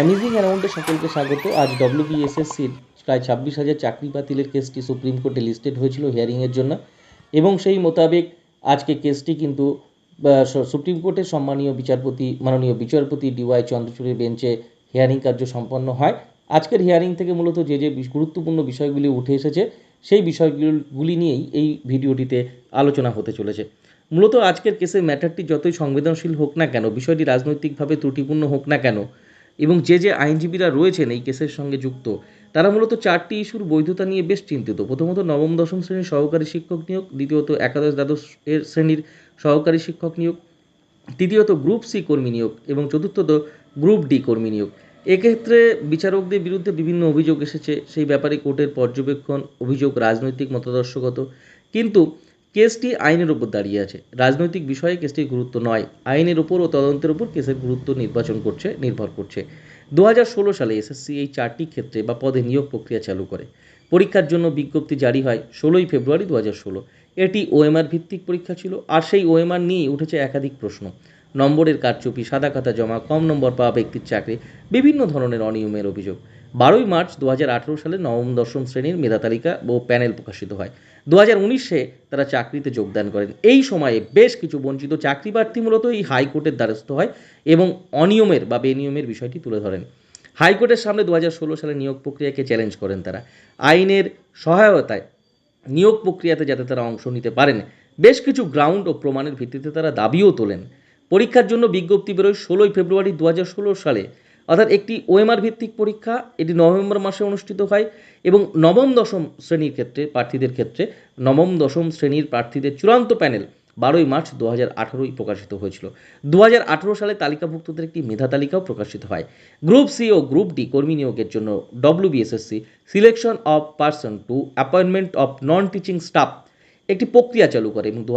Amazing অ্যারাউন্ডে সকলকে স্বাগত। আজ ডব্লিউবিএসএসসির প্রায় ছাব্বিশ হাজার চাকরি বাতিলের কেসটি সুপ্রিম কোর্টে লিস্টেড হয়েছিল হিয়ারিংয়ের জন্য। এবং সেই মোতাবেক আজকে কেসটি কিন্তু সুপ্রিম কোর্টের সম্মানীয় বিচারপতি, মাননীয় বিচারপতি ডিওয়াই চন্দ্রচূড়ের বেঞ্চে হিয়ারিং কার্য সম্পন্ন হয়। আজকের হিয়ারিং থেকে মূলত যে যে গুরুত্বপূর্ণ বিষয়গুলি উঠে এসেছে, সেই বিষয়গুলি নিয়েই এই ভিডিওটিতে আলোচনা হতে চলেছে। মূলত আজকের কেসের ম্যাটারটি যতই সংবেদনশীল হোক না কেন, বিষয়টি রাজনৈতিকভাবে ত্রুটিপূর্ণ হোক না কেন এবং যে যে আইনজীবীরা রয়েছেন এই কেসের সঙ্গে যুক্ত, তারা মূলত চারটি ইস্যুর বৈধতা নিয়ে বেশ চিন্তিত। প্রথমত, নবম, দশম শ্রেণির সহকারী শিক্ষক নিয়োগ, দ্বিতীয়ত, একাদশ, দ্বাদশ এর শ্রেণির সহকারী শিক্ষক নিয়োগ, তৃতীয়ত, গ্রুপ সি কর্মী নিয়োগ এবং চতুর্থত, গ্রুপ ডি কর্মী নিয়োগ। এক্ষেত্রে বিচারকদের বিরুদ্ধে বিভিন্ন অভিযোগ এসেছে। সেই ব্যাপারে কোর্টের পর্যবেক্ষণ, অভিযোগ রাজনৈতিক মতাদর্শগত। কিন্তু কেসটি আইনের উপর দাঁড়িয়ে আছে। রাজনৈতিক বিষয়ে কেসটির গুরুত্ব নয়। আইনের উপর ও তদন্তের উপর কেসের গুরুত্ব নির্বাচন করছে, নির্ভর করছে। দু হাজার ষোলো সালে এসএসসি এই চারটি ক্ষেত্রে বা পদে নিয়োগ প্রক্রিয়া চালু করে। পরীক্ষার জন্য বিজ্ঞপ্তি জারি হয় ষোলোই ফেব্রুয়ারি দু ষোলো। এটি ওএমআর ভিত্তিক পরীক্ষা ছিল আর সেই ওএমআর নিয়েই উঠেছে একাধিক প্রশ্ন। নম্বরের কারচুপি, সাদা খাতা জমা, কম নম্বর পাওয়া ব্যক্তির চাকরি, বিভিন্ন ধরনের অনিয়মের অভিযোগ। বারোই মার্চ দু হাজার আঠেরো সালে নবম, দশম শ্রেণির মেধা তালিকা ও প্যানেল প্রকাশিত হয়। দু হাজার উনিশে তারা চাকরিতে যোগদান করেন। এই সময়ে বেশ কিছু বঞ্চিত চাকরি প্রার্থী মূলত এই হাইকোর্টের দ্বারস্থ হয় এবং অনিয়মের বা বেনিয়মের বিষয়টি তুলে ধরেন। হাইকোর্টের সামনে দু হাজার ষোলো সালে নিয়োগ প্রক্রিয়াকে চ্যালেঞ্জ করেন তারা। আইনের সহায়তায় নিয়োগ প্রক্রিয়াতে যাতে তারা অংশ নিতে পারেন, বেশ কিছু গ্রাউন্ড ও প্রমাণের ভিত্তিতে তারা দাবিও তোলেন। পরীক্ষার জন্য বিজ্ঞপ্তি বেরোয় ষোলোই ফেব্রুয়ারি দু হাজার ষোলো সালে। অর্থাৎ একটি ওএমআর ভিত্তিক পরীক্ষা, এটি নভেম্বর মাসে অনুষ্ঠিত হয় এবং নবম দশম শ্রেণির ক্ষেত্রে প্রার্থীদের ক্ষেত্রে নবম দশম শ্রেণির প্রার্থীদের চূড়ান্ত প্যানেল বারোই মার্চ দু হাজার আঠারোই প্রকাশিত হয়েছিল। দু হাজার আঠারো সালে তালিকাভুক্তদের একটি মেধা তালিকাও প্রকাশিত হয়। গ্রুপ সি ও গ্রুপ ডি কর্মী নিয়োগের জন্য WBSSC selection of person to appointment of non teaching staff একটি প্রক্রিয়া চালু করে এবং দু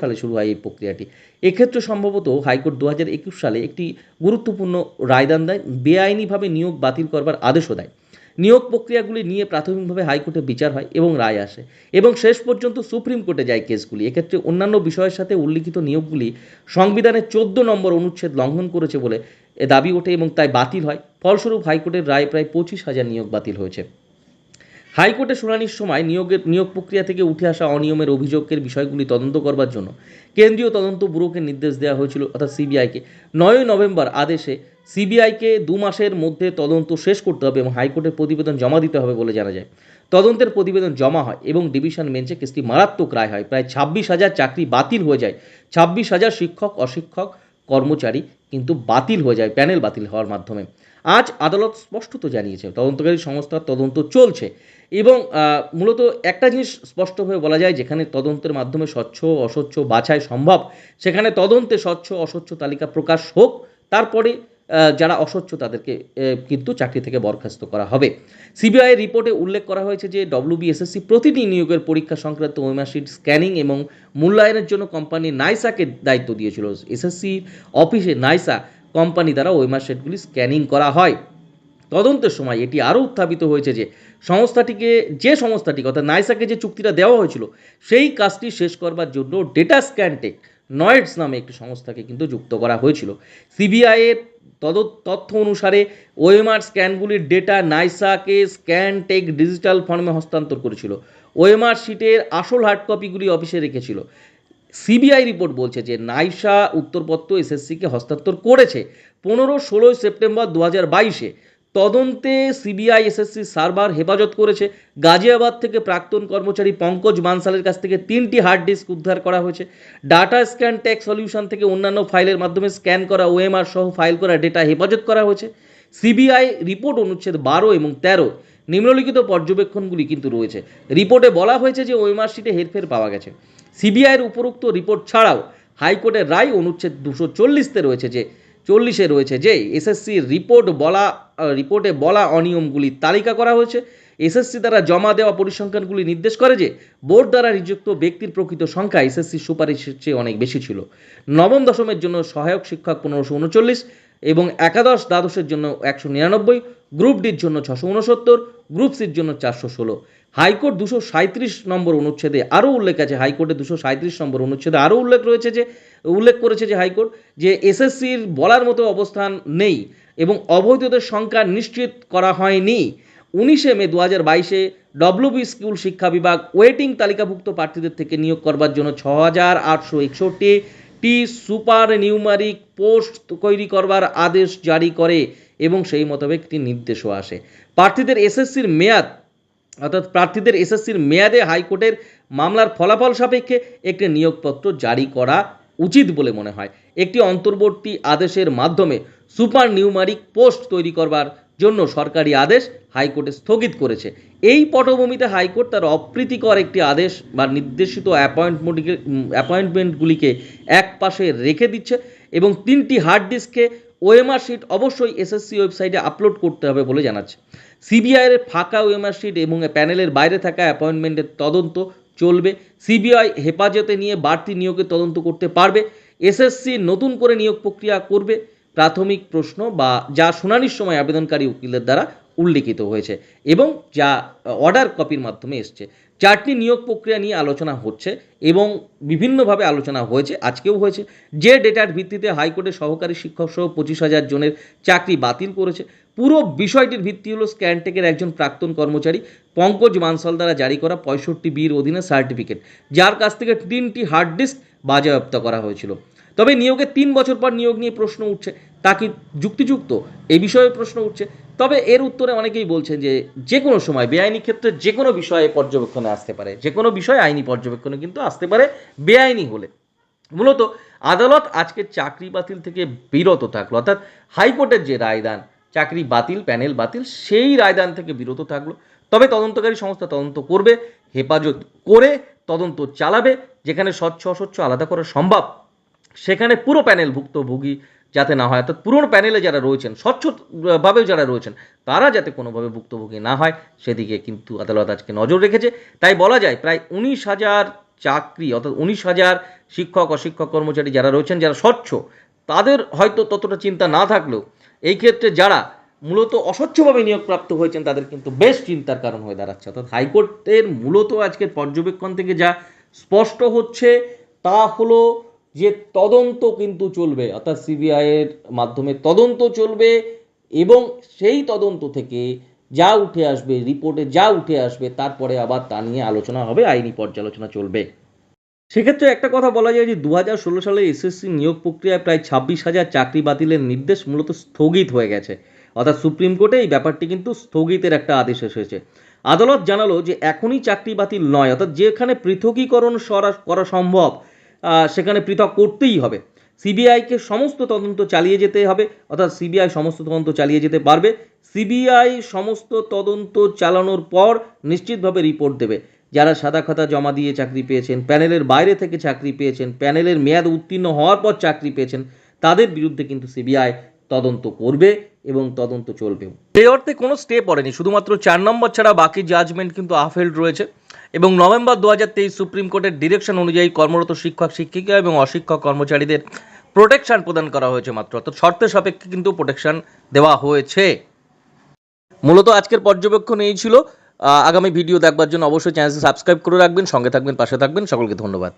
সালে শুরু হয় এই প্রক্রিয়াটি। এক্ষেত্রে সম্ভবত হাইকোর্ট দু হাজার একুশ সালে একটি গুরুত্বপূর্ণ রায়দান দেয়, বেআইনিভাবে নিয়োগ বাতিল করবার আদেশও দেয়। নিয়োগ প্রক্রিয়াগুলি নিয়ে প্রাথমিকভাবে হাইকোর্টে বিচার হয় এবং রায় আসে এবং শেষ পর্যন্ত সুপ্রিম কোর্টে যায় কেসগুলি। এক্ষেত্রে অন্যান্য বিষয়ের সাথে উল্লিখিত নিয়োগগুলি সংবিধানের চোদ্দ নম্বর অনুচ্ছেদ লঙ্ঘন করেছে বলে দাবি ওঠে এবং তাই বাতিল হয়। ফলস্বরূপ হাইকোর্টের রায় প্রায় পঁচিশ হাজার নিয়োগ বাতিল হয়েছে। হাইকোর্টে শুনানির সময় নিয়োগের, নিয়োগ প্রক্রিয়া থেকে উঠে আসা অনিয়মের অভিযোগের বিষয়গুলি তদন্ত করবার জন্য কেন্দ্রীয় তদন্ত ব্যুরোকে নির্দেশ দেওয়া হয়েছিল, অর্থাৎ সিবিআইকে। নয়ই নভেম্বর আদেশে সিবিআইকে দু মাসের মধ্যে তদন্ত শেষ করতে হবে এবং হাইকোর্টের প্রতিবেদন জমা দিতে হবে বলে জানা যায়। তদন্তের প্রতিবেদন জমা হয় এবং ডিভিশন বেঞ্চে কেসটি মারাত্মক রায় হয়। প্রায় ছাব্বিশ হাজার চাকরি বাতিল হয়ে যায়। ছাব্বিশ হাজার শিক্ষক, অশিক্ষক কর্মচারী কিন্তু বাতিল হয়ে যায়, প্যানেল বাতিল হওয়ার মাধ্যমে। আজ আদালত স্পষ্টত জানিয়েছে, তদন্তকারী সংস্থার তদন্ত চলছে এবং মূলত একটা জিনিস স্পষ্টভাবে বলা যায়, যেখানে তদন্তের মাধ্যমে স্বচ্ছ, অস্বচ্ছ, বাছাই সম্ভব, সেখানে তদন্তে স্বচ্ছ, অস্বচ্ছ তালিকা প্রকাশ হোক, তারপরে যারা অস্বচ্ছ তাদেরকে কিন্তু চাকরি থেকে বরখাস্ত করা হবে। সিবিআই রিপোর্টে উল্লেখ করা হয়েছে যে ডব্লিউবিএসএসসি প্রতিটি নিয়োগের পরীক্ষা সংক্রান্ত ওয়েমার্কশিট স্ক্যানিং এবং মূল্যায়নের জন্য কোম্পানি নাইসাকে দায়িত্ব দিয়েছিল। এসএসসি অফিসে নাইসা কোম্পানি দ্বারা ওয়েমার্কশিটগুলি স্ক্যানিং করা হয়। তদন্তের সময় এটি আরও উত্থাপিত হয়েছে যে সংস্থাটিকে, যে সংস্থাটি, অর্থাৎ নাইসাকে যে চুক্তিটা দেওয়া হয়েছিল, সেই কাজটি শেষ করবার জন্য ডেটা স্ক্যানটেক নয়েডস নামে একটি সংস্থাকে কিন্তু যুক্ত করা হয়েছিল। সিবিআইয়ের তদ তথ্য অনুসারে ওএমআর স্ক্যানগুলির ডেটা নাইসাকে স্ক্যান টেক ডিজিটাল ফর্মে হস্তান্তর করেছিল। ওএমআর শিটের আসল হার্ড কপিগুলি অফিসে রেখেছিল। সিবিআই রিপোর্ট বলছে যে নাইসা উত্তরপত্র এসএসসিকে হস্তান্তর করেছে পনেরো ষোলোই সেপ্টেম্বর দু হাজার বাইশে। তদন্তে সিবিআই, এসএসসি সার্ভার হেফাজত করেছে। গাজিয়াবাদ থেকে প্রাক্তন কর্মচারী পঙ্কজ বানসালের কাছ থেকে তিনটি হার্ড ডিস্ক উদ্ধার করা হয়েছে। ডাটা স্ক্যান টেক সলিউশন থেকে অন্যান্য ফাইলের মাধ্যমে স্ক্যান করা ওএমআর সহ ফাইল করা ডেটা হেফাজত করা হয়েছে। সিবিআই রিপোর্ট অনুচ্ছেদ বারো এবং তেরো নিম্নলিখিত পর্যবেক্ষণগুলি কিন্তু রয়েছে। রিপোর্টে বলা হয়েছে যে ওএমআর শিটে হেরফের পাওয়া গেছে। সিবিআইয়ের উপরোক্ত রিপোর্ট ছাড়াও হাইকোর্টের রায় অনুচ্ছেদ দুশো চল্লিশতে রয়েছে যে চল্লিশে রয়েছে, যে এসএসসি রিপোর্ট বলা রিপোর্টে বলা অনিয়মগুলির তালিকা করা হয়েছে। এসএসসি দ্বারা জমা দেওয়া পরিসংখ্যানগুলি নির্দেশ করে যে, বোর্ড দ্বারা নিযুক্ত ব্যক্তির প্রকৃত সংখ্যা এসএসসি সুপারিশের চেয়ে অনেক বেশি ছিল। নবম দশমের জন্য সহায়ক শিক্ষক পনেরোশো উনচল্লিশ এবং একাদশ দ্বাদশের জন্য একশো নিরানব্বই, গ্রুপ ডির জন্য ছশো উনসত্তর, গ্রুপ সির জন্য চারশো ষোলো। হাইকোর্ট দুশো সাঁত্রিশ নম্বর অনুচ্ছেদে আরও উল্লেখ আছে, হাইকোর্টে দুশো সাঁত্রিশ নম্বর অনুচ্ছেদে আরও উল্লেখ রয়েছে যে, উল্লেখ করেছে যে হাইকোর্ট যে এসএসসির বলার মতো অবস্থান নেই এবং অবৈধদের সংখ্যা নিশ্চিত করা হয়নি। উনিশে মে দু হাজার বাইশে ডব্লিউবি স্কুল শিক্ষা বিভাগ ওয়েটিং তালিকাভুক্ত প্রার্থীদের থেকে নিয়োগ করবার জন্য ছ হাজার আটশো একষট্টি টি সুপার নিউমারিক পোস্ট তৈরি করবার আদেশ জারি করে এবং সেই মোতাবেক একটি নির্দেশও আসে। প্রার্থীদের এসএসসির মেয়াদ অর্থাৎ প্রার্থীদের এসএসসির মেয়াদে হাইকোর্টের মামলার ফলাফল সাপেক্ষে একটি নিয়োগপত্র জারি করা উচিত বলে মনে হয়। একটি অন্তর্বর্তী আদেশের মাধ্যমে সুপার নিউমারিক পোস্ট তৈরি করবার জন্য সরকারি আদেশ হাইকোর্টে স্থগিত করেছে। এই পটভূমিতে হাইকোর্ট তার অপ্রীতিকর একটি আদেশ বা নির্দেশিত অ্যাপয়েন্টমেন্টকে অ্যাপয়েন্টমেন্টগুলিকে এক পাশে রেখে দিচ্ছে এবং তিনটি হার্ড ডিস্কে ওএমআর শিট অবশ্যই এসএসসি ওয়েবসাইটে আপলোড করতে হবে বলে জানাচ্ছে। সিবিআইয়ের ফাঁকা ওএমআর শিট এবং প্যানেলের বাইরে থাকা অ্যাপয়েন্টমেন্টের তদন্ত চলবে। সিবিআই হেফাজতে নিয়ে বাড়তি নিয়োগের তদন্ত করতে পারবে। এসএসসি নতুন করে নিয়োগ প্রক্রিয়া করবে। প্রাথমিক প্রশ্ন বা যা শুনানির সময় আবেদনকারী উকিলের দ্বারা উল্লিখিত হয়েছে এবং যা অর্ডার কপির মাধ্যমে এসছে। চারটি নিয়োগ প্রক্রিয়া নিয়ে আলোচনা হচ্ছে এবং বিভিন্নভাবে আলোচনা হয়েছে, আজকেও হয়েছে। যে ডেটার ভিত্তিতে হাইকোর্টের সহকারী শিক্ষক সহ পঁচিশ হাজার জনের চাকরি বাতিল করেছে। পুরো বিষয়টির ভিত্তি হলো স্ক্যানটেকের একজন প্রাক্তন কর্মচারী পঙ্কজ মানসাল দ্বারা জারি করা পঁয়ষট্টি বির অধীনে সার্টিফিকেট, যার কাছ থেকে তিনটি হার্ড ডিস্ক বাজেয়াপ্ত করা হয়েছিল। তবে নিয়োগের তিন বছর পর নিয়োগ নিয়ে প্রশ্ন উঠছে, তা কি যুক্তিযুক্ত? এই বিষয়ে প্রশ্ন উঠছে। তবে এর উত্তরে অনেকেই বলছেন যে যে কোনো সময়, বেআইনি ক্ষেত্রে যে কোনো বিষয়ে পর্যবেক্ষণে আসতে পারে। যে কোনো বিষয়ে আইনি পর্যবেক্ষণে কিন্তু আসতে পারে, বেআইনি হলে। মূলত আদালত আজকে চাকরি বাতিল থেকে বিরত থাকল, অর্থাৎ হাইকোর্টের যে রায়দান চাকরি বাতিল, প্যানেল বাতিল, সেই রায়দান থেকে বিরত থাকল। তবে তদন্তকারী সংস্থা তদন্ত করবে, হেফাজত করে তদন্ত চালাবে, যেখানে স্বচ্ছ অস্বচ্ছ আলাদা করা সম্ভব, সেখানে পুরো প্যানেল ভুক্তভোগী যাতে না হয়, অর্থাৎ পুরনো প্যানেলে যারা রয়েছেন, স্বচ্ছভাবে যারা রয়েছেন, তারা যাতে কোনোভাবে ভুক্তভোগী না হয়, সেদিকে কিন্তু আদালত আজকে নজর রেখেছে। তাই বলা যায়, প্রায় উনিশ হাজার চাকরি, অর্থাৎ উনিশ হাজার শিক্ষক, অশিক্ষক কর্মচারী যারা রয়েছেন, যারা স্বচ্ছ, তাদের হয়তো ততটা চিন্তা না থাকলেও এই ক্ষেত্রে যারা মূলত অস্বচ্ছভাবে নিয়োগপ্রাপ্ত হয়েছেন, তাদের কিন্তু বেশ চিন্তার কারণ হয়ে দাঁড়াচ্ছে। অর্থাৎ হাইকোর্টের মূলত আজকের পর্যবেক্ষণ থেকে যা স্পষ্ট হচ্ছে, তা হলো যে তদন্ত কিন্তু চলবে, অর্থাৎ সিবিআইয়ের মাধ্যমে তদন্ত চলবে এবং সেই তদন্ত থেকে যা উঠে আসবে, রিপোর্টে যা উঠে আসবে, তারপরে আবার তা নিয়ে আলোচনা হবে, আইনি পর্যালোচনা চলবে। সেক্ষেত্রে একটা কথা বলা যায় যে দু হাজার ষোলো সালে এসএসসি নিয়োগ প্রক্রিয়ায় প্রায় ছাব্বিশ হাজার চাকরি বাতিলের নির্দেশ মূলত স্থগিত হয়ে গেছে। অর্থাৎ সুপ্রিম কোর্টে এই ব্যাপারটি কিন্তু স্থগিতের একটা আদেশ এসেছে। আদালত জানালো যে এখনই চাকরি বাতিল নয়, অর্থাৎ যেখানে পৃথকীকরণ করা সম্ভব সেখানে পৃথক করতেই হবে। সিবিআইকে সমস্ত তদন্ত চালিয়ে যেতে হবে, অর্থাৎ সিবিআই সমস্ত তদন্ত চালিয়ে যেতে পারবে। সিবিআই সমস্ত তদন্ত চালানোর পর নিশ্চিতভাবে রিপোর্ট দেবে। যারা সাদা খাতা জমা দিয়ে চাকরি পেয়েছেন, প্যানেলের বাইরে থেকে চাকরি পেয়েছেন, প্যানেলের মেয়াদ উত্তীর্ণ হওয়ার পর চাকরি পেয়েছেন, তাদের বিরুদ্ধে কিন্তু সিবিআই তদন্ত করবে এবং তদন্ত চলবে। সেই অর্থে কোনো স্টে পড়েনি, শুধুমাত্র চার নম্বর ছাড়া বাকি জাজমেন্ট কিন্তু আফেল্ড রয়েছে এবং নভেম্বর দু হাজার তেইশ সুপ্রিম কোর্টের ডিরেকশন অনুযায়ী কর্মরত শিক্ষক, শিক্ষিকা এবং অশিক্ষক কর্মচারীদের প্রোটেকশন প্রদান করা হয়েছে মাত্র, অর্থাৎ শর্তের সাপেক্ষে কিন্তু প্রোটেকশন দেওয়া হয়েছে। মূলত আজকের পর্যবেক্ষণ এই ছিল। আগামী ভিডিও দেখবার জন্য অবশ্যই চ্যানেলটি সাবস্ক্রাইব করে রাখবেন, সঙ্গে থাকবেন, পাশে থাকবেন। সকলকে ধন্যবাদ।